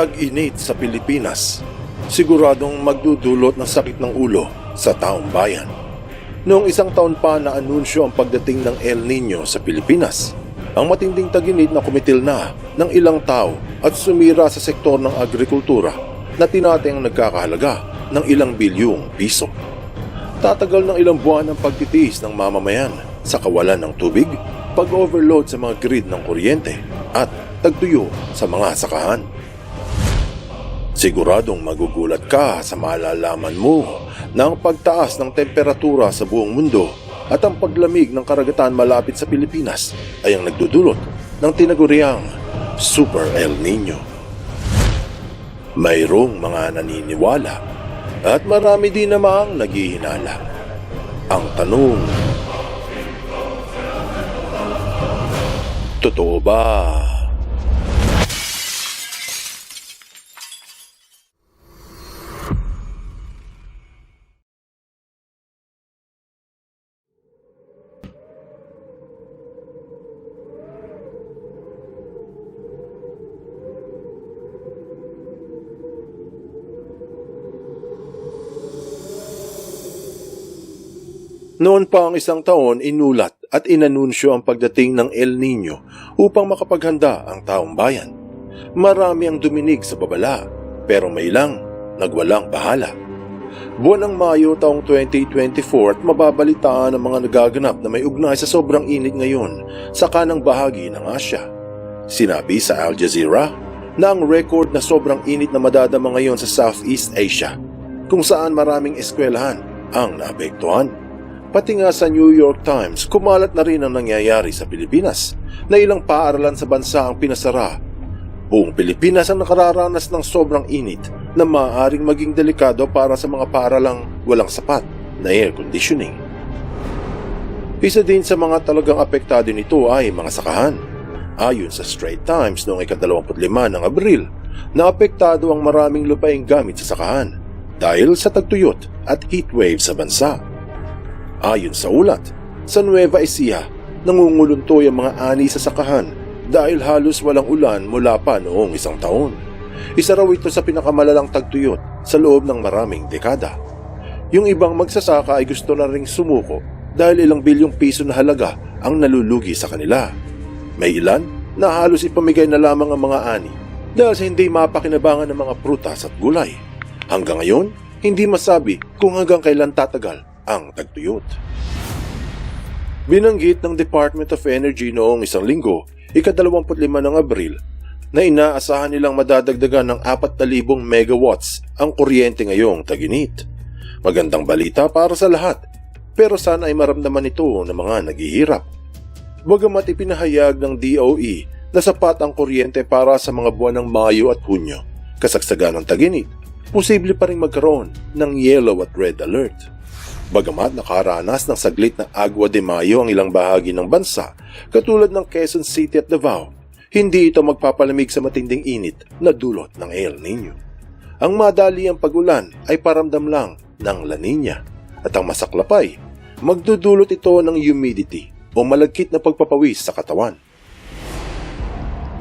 Tag-init sa Pilipinas. Siguradong magdudulot ng sakit ng ulo sa taong bayan. Noong isang taon pa na anunsyo ang pagdating ng El Nino sa Pilipinas, ang matinding taginit na kumitil na ng ilang tao at sumira sa sektor ng agrikultura na tinatayang nagkakahalaga ng ilang bilyong piso. Tatagal ng ilang buwan ang pagtitiis ng mamamayan sa kawalan ng tubig, pag-overload sa mga grid ng kuryente at tagtuyo sa mga sakahan. Siguradong magugulat ka sa malalaman mo na ang pagtaas ng temperatura sa buong mundo at ang paglamig ng karagatan malapit sa Pilipinas ay ang nagdudulot ng tinaguriang Super El Nino. Mayroong mga naniniwala at marami din namang naghihinala. Ang tanong, Totoo ba? Noon pa ang isang taon, inulat at inanunsyo ang pagdating ng El Nino upang makapaghanda ang taong bayan. Marami ang duminig sa babala, pero may ilang nagwalang bahala. Buwan ng Mayo taong 2024 at mababalitaan ang mga nagaganap na may ugnay sa sobrang init ngayon sa kanang bahagi ng Asya. Sinabi sa Al Jazeera na ang record na sobrang init na madadama ngayon sa Southeast Asia kung saan maraming eskwelahan ang naapektuhan. Pati nga sa New York Times, kumalat na rin ang nangyayari sa Pilipinas na ilang paaralan sa bansa ang pinasara. Buong Pilipinas ang nakararanas ng sobrang init na maaaring maging delikado para sa mga paaralang walang sapat na air conditioning. Isa din sa mga talagang apektado nito ay mga sakahan. Ayon sa Straight Times noong ika-25 ng Abril, naapektado ang maraming lupaing gamit sa sakahan dahil sa tagtuyot at heatwave sa bansa. Ayon sa ulat, sa Nueva Ecija, nangunguluntoy ang mga ani sa sakahan dahil halos walang ulan mula pa noong isang taon. Isa raw ito sa pinakamalalang tagtuyot sa loob ng maraming dekada. Yung ibang magsasaka ay gusto na ring sumuko dahil ilang bilyong piso na halaga ang nalulugi sa kanila. May ilan na halos ipamigay na lamang ang mga ani dahil sa hindi mapakinabangan ng mga prutas at gulay. Hanggang ngayon, hindi masabi kung hanggang kailan tatagal ang tagtuyot. Binanggit ng Department of Energy noong isang linggo, ika-25 ng Abril, na inaasahan nilang madadagdagan ng 4,000 megawatts ang kuryente ngayong taginit. Magandang balita para sa lahat, pero sana ay maramdaman ito ng mga naghihirap. Bagamat ipinahayag ng DOE na sapat ang kuryente para sa mga buwan ng Mayo at Hunyo, kasagsagan ng taginit, posible pa rin magkaroon ng yellow at red alert. Bagamat nakaranas ng saglit na agwa de Mayo ang ilang bahagi ng bansa, katulad ng Quezon City at Davao, hindi ito magpapalamig sa matinding init na dulot ng El Nino. Ang madali ang pagulan ay paramdam lang ng La Nina at ang masaklapay, magdudulot ito ng humidity o malagkit na pagpapawis sa katawan.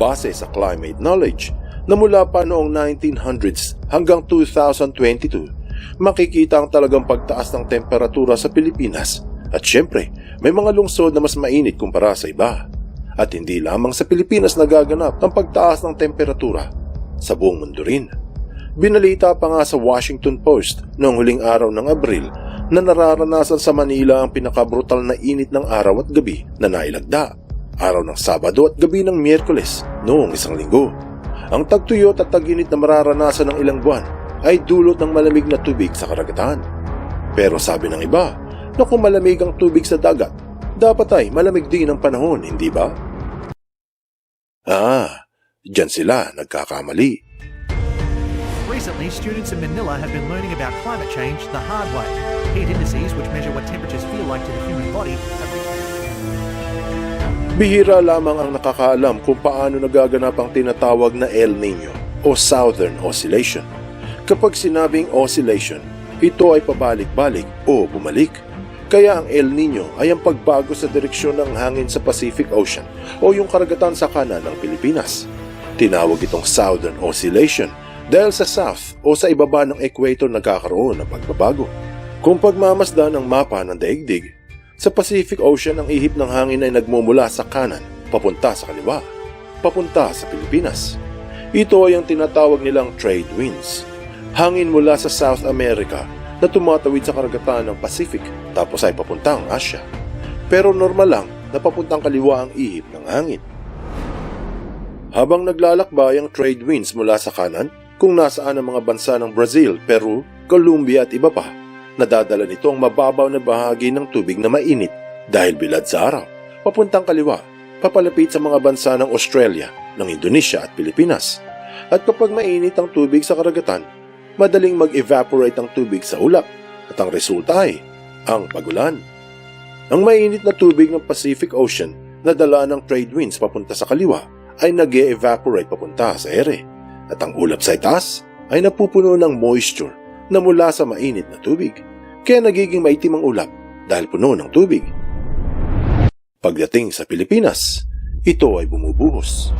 Base sa climate knowledge na mula pa noong 1900s hanggang 2022, makikita ang talagang pagtaas ng temperatura sa Pilipinas at syempre may mga lungsod na mas mainit kumpara sa iba. At hindi lamang sa Pilipinas nagaganap ang pagtaas ng temperatura sa buong mundo rin. Binalita pa nga sa Washington Post noong huling araw ng Abril na nararanasan sa Manila ang pinakabrutal na init ng araw at gabi na nailagda. Araw ng Sabado at gabi ng Miyerkules noong isang linggo. Ang tagtuyot at taginit na mararanasan ng ilang buwan ay dulot ng malamig na tubig sa karagatan. Pero sabi ng iba na kung malamig ang tubig sa dagat, dapat ay malamig din ang panahon, hindi ba? Ah, dyan sila nagkakamali. Recently, students in Manila have been learning about climate change the hard way. Heat indices, which measure what temperatures feel like to the human body, have Bihira lamang ang nakakaalam kung paano nagaganap ang tinatawag na El Nino o Southern Oscillation. Kapag sinabing oscillation, ito ay pabalik-balik o bumalik. Kaya ang El Nino ay ang pagbago sa direksyon ng hangin sa Pacific Ocean o yung karagatan sa kanan ng Pilipinas. Tinawag itong Southern Oscillation dahil sa south o sa ibaba ng equator nagkakaroon ng pagbabago. Kung pagmamasdan ang mapa ng daigdig, sa Pacific Ocean ang ihip ng hangin ay nagmumula sa kanan papunta sa kaliwa, papunta sa Pilipinas. Ito ay ang tinatawag nilang trade winds. Hangin mula sa South America na tumatawid sa karagatan ng Pacific tapos ay papuntang Asia. Pero normal lang na papuntang kaliwa ang ihip ng hangin. Habang naglalakbay ang trade winds mula sa kanan, kung nasaan ang mga bansa ng Brazil, Peru, Colombia at iba pa, nadadala nito ang mababaw na bahagi ng tubig na mainit dahil bilad sa araw, papuntang kaliwa, papalapit sa mga bansa ng Australia, ng Indonesia at Pilipinas. At kapag mainit ang tubig sa karagatan, madaling mag-evaporate ang tubig sa ulap at ang resulta ay ang pagulan. Ang mainit na tubig ng Pacific Ocean na dala ng trade winds papunta sa kaliwa ay nag evaporate papunta sa ere at ang ulap sa itaas ay napupuno ng moisture na mula sa mainit na tubig kaya nagiging maitim ang ulap dahil puno ng tubig. Pagdating sa Pilipinas, ito ay bumubuhos.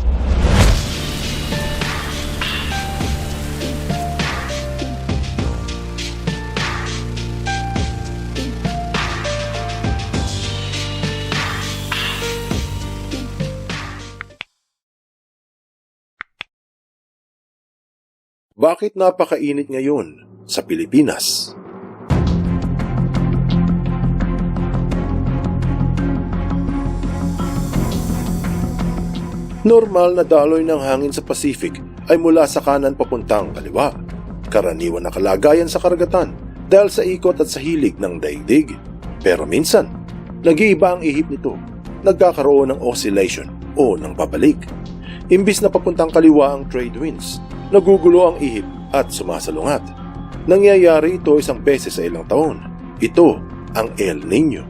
Bakit napakainit ngayon sa Pilipinas? Normal na daloy ng hangin sa Pacific ay mula sa kanan papuntang kaliwa. Karaniwan na kalagayan sa karagatan dahil sa ikot at sa hilig ng daigdig. Pero minsan, nag-iiba ang ihip nito. Nagkakaroon ng oscillation o ng babalik. Imbis na papuntang kaliwa ang trade winds, nagugulo ang ihip at sumasalungat. Nangyayari ito isang beses sa ilang taon. Ito ang El Nino.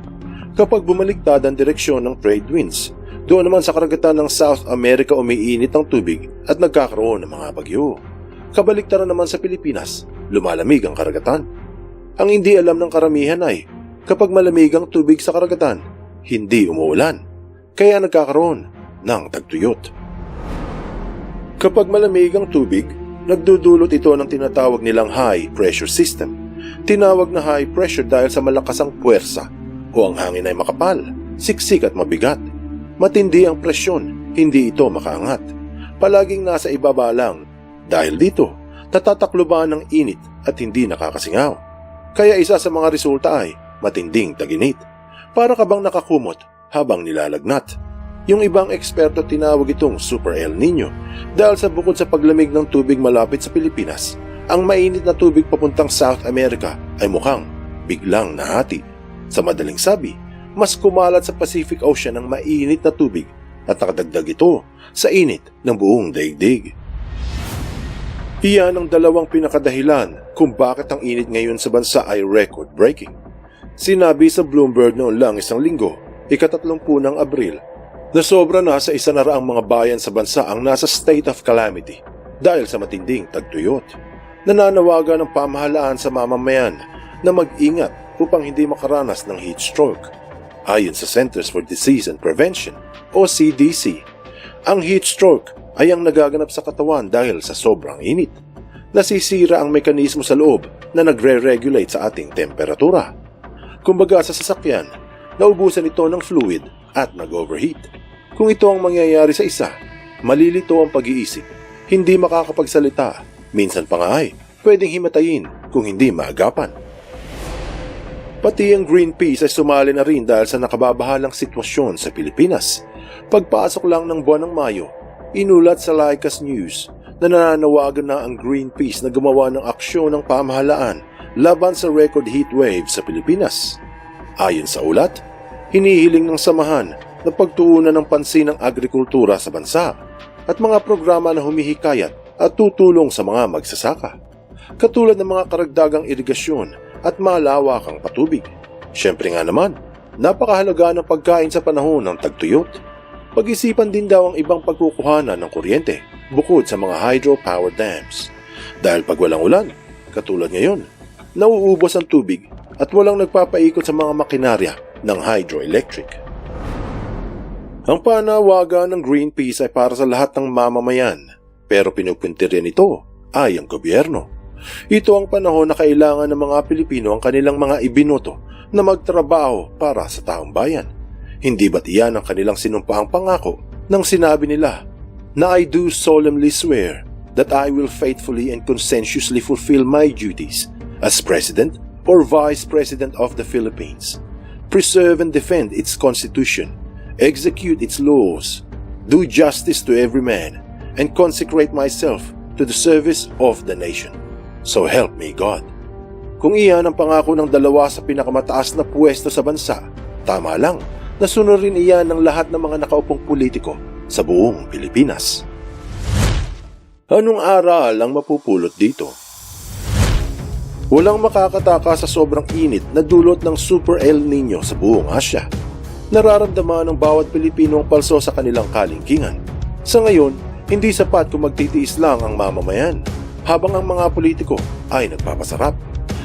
Kapag bumaliktad ang direksyon ng trade winds, doon naman sa karagatan ng South America umiinit ang tubig at nagkakaroon ng mga bagyo. Kabaliktaran naman sa Pilipinas, lumalamig ang karagatan. Ang hindi alam ng karamihan ay, kapag malamig ang tubig sa karagatan, hindi umuulan. Kaya nagkakaroon ng tagtuyot. Kapag malamig ang tubig, nagdudulot ito ng tinatawag nilang high pressure system. Tinawag na high pressure dahil sa malakas ang puwersa o ang hangin ay makapal, siksik at mabigat. Matindi ang presyon, hindi ito makaangat. Palaging nasa ibaba lang. Dahil dito, natatakloban ng init at hindi nakakasingaw. Kaya isa sa mga resulta ay matinding taginit. Para ka nakakumot habang nilalagnat. Yung ibang eksperto tinawag itong Super El Nino dahil sa bukod sa paglamig ng tubig malapit sa Pilipinas, ang mainit na tubig papuntang South America ay mukhang biglang nahati. Sa madaling sabi, mas kumalat sa Pacific Ocean ang mainit na tubig at nakadagdag ito sa init ng buong daigdig. Iyan ang dalawang pinakadahilan kung bakit ang init ngayon sa bansa ay record-breaking. Sinabi sa Bloomberg noon lang isang linggo, ikatatlumpun ng Abril, na sobra na sa isa na raang mga bayan sa bansa ang nasa state of calamity dahil sa matinding tagtuyot. Nananawagan ng pamahalaan sa mamamayan na mag-ingat upang hindi makaranas ng heat stroke. Ayon sa Centers for Disease and Prevention o CDC, ang heat stroke ay ang nagaganap sa katawan dahil sa sobrang init. Nasisira ang mekanismo sa loob na nagre-regulate sa ating temperatura. Kumbaga sa sasakyan, naubusan ito ng fluid at nag-overheat. Kung ito ang mangyayari sa isa, malilito ang pag-iisip, hindi makakapagsalita, minsan pa nga ay pwedeng himatayin kung hindi maagapan. Pati ang Greenpeace ay sumali na rin dahil sa nakababahalang sitwasyon sa Pilipinas. Pagpasok lang ng buwan ng Mayo, inulat sa Lycas News na nananawagan na ang Greenpeace na gumawa ng aksyon ng pamahalaan laban sa record heat wave sa Pilipinas. Ayon sa ulat, hinihiling ng samahan na pagtuunan ng pansin ng agrikultura sa bansa at mga programa na humihikayat at tutulong sa mga magsasaka. Katulad ng mga karagdagang irigasyon at malawakang patubig. Siyempre nga naman, napakahalaga ng pagkain sa panahon ng tagtuyot. Pag-isipan din daw ang ibang pagkukuhanan ng kuryente bukod sa mga hydropower dams. Dahil pag walang ulan, katulad ngayon, nauubos ang tubig at walang nagpapaikot sa mga makinarya ng hydroelectric. Ang panawagan ng Greenpeace ay para sa lahat ng mamamayan Pero pinupuntirya nito ay ang gobyerno. Ito ang panahon na kailangan ng mga Pilipino ang kanilang mga ibinoto na magtrabaho para sa taong bayan. Hindi ba't iyan ang kanilang sinumpaang pangako nang sinabi nila na I do solemnly swear that I will faithfully and conscientiously fulfill my duties as President or Vice President of the Philippines, preserve and defend its Constitution, execute its laws, do justice to every man, and consecrate myself to the service of the nation. So help me God. Kung iyan ang pangako ng dalawa sa pinakamataas na puwesto sa bansa, tama lang, nasunod rin iyan ng lahat ng mga nakaupong politiko sa buong Pilipinas. Anong aral ang mapupulot dito? Walang makakataka sa sobrang init na dulot ng Super El Nino sa buong Asya. Nararamdaman ng bawat Pilipino ang palso sa kanilang kalingkingan. Sa ngayon, hindi sapat kung magtitiis lang ang mamamayan, habang ang mga politiko ay nagpapasarap.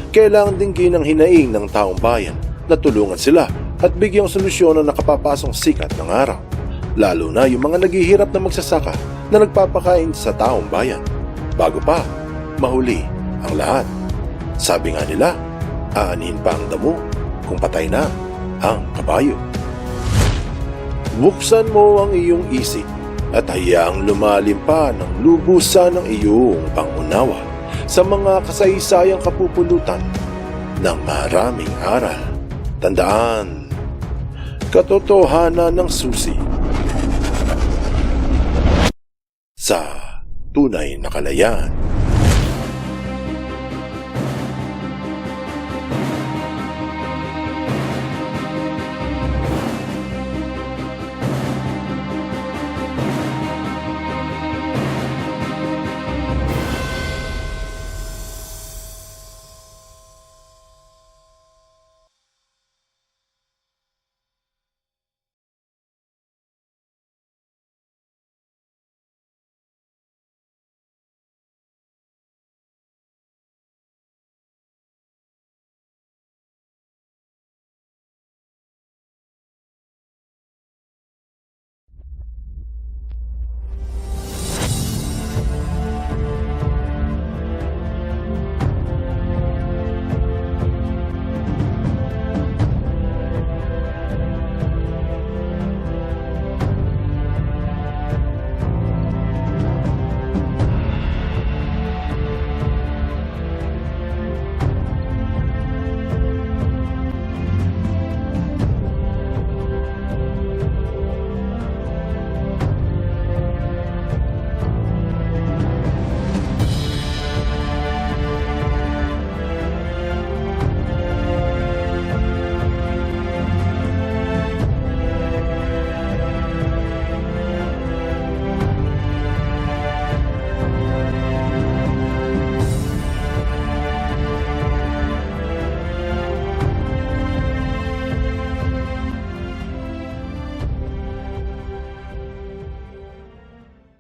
Kailangan din ginang hinaing ng taong bayan na tulungan sila at bigyang solusyon ang nakapapasong sikat ng araw. Lalo na yung mga naghihirap na magsasaka na nagpapakain sa taong bayan. Bago pa, mahuli ang lahat. Sabi nga nila, aanin pa ang damo kung patay na ang kabayo. Buksan mo ang iyong isip at hayaang lumalim pa ng lubusan ng iyong pangunawa sa mga kasaysayang kapupulutan ng maraming aral. Tandaan, katotohanan ng susi sa tunay na kalayaan.